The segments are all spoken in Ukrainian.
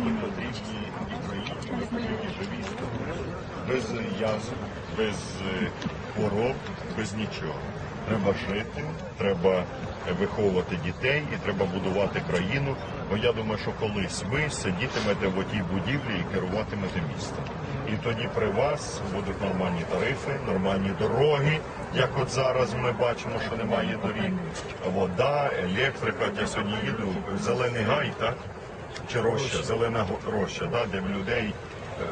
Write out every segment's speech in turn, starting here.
людині потрібні і країні живі істоти. Без язв, без е, хвороб, без нічого. Треба жити, треба е, виховувати дітей і треба будувати країну. Бо я думаю, що колись ви сидітимете в отій будівлі і керуватимете містом. І тоді при вас будуть нормальні тарифи, нормальні дороги, як от зараз ми бачимо, що немає доріг, вода, електрика. Я сьогодні їду, зелений гай, так? Чи роща, зелена роща, да, де в людей е,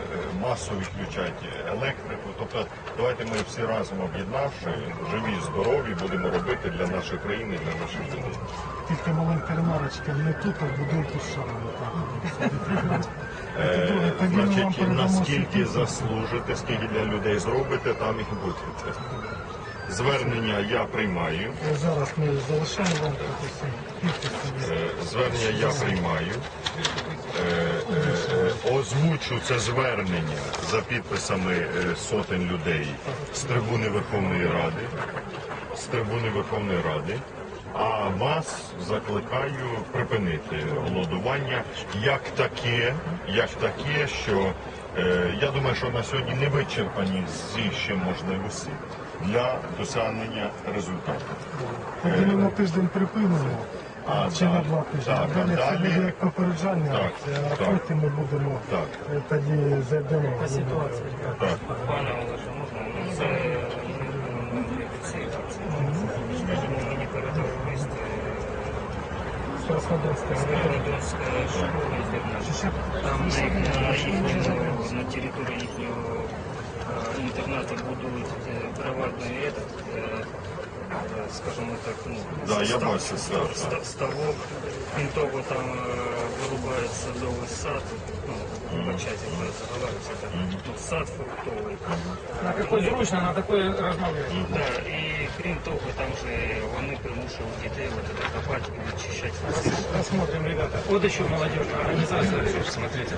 масово відключають електрику. Тобто давайте ми всі разом об'єднавши, живі, здорові, будемо робити для нашої країни, для наших людей. Тільки маленька ремарочка, не тут, а в будинку шарами. Вам Значить, наскільки заслужите, скільки для людей зробите, там і будете. Звернення я приймаю. Е, Зараз ми залишаємо вам. Е, Звернення я приймаю. Е, е, Озвучу це звернення за підписами е, сотень людей з трибуни Верховної Ради. З трибуни Верховної Ради. А вас закликаю припинити голодування як таке, як таке, що я думаю, що на сьогодні не вичерпані всі ще можливості для досягнення результату. Ми на тиждень припинимо. А, Чи на так, два тижні. так, Далі а це далі- буде як попереджання, Так, акція, а так. потім ми будемо Так. е, тоді зайдемо. в ситуації. Так. Пане Олеже, можна це мені передав лист Краснодарська. Городоцька школа інтернату. Там на їх- на їхньому на території їхнього е, інтернату будують е, приватний этот, е, е, скажімо так, ну, Да, я став- бачу, став- так, став- ставок. Крім того, там е, вирубають садовий сад, ну, вибачайте, я заговорився, так, ну, сад фруктовий. На какой зручно, на такой розмовляти. Да, і крім того, там же вони примушують дітей вот это копати і відчищати. Посмотрим, ребята. Вот еще молодежная организация, смотрите.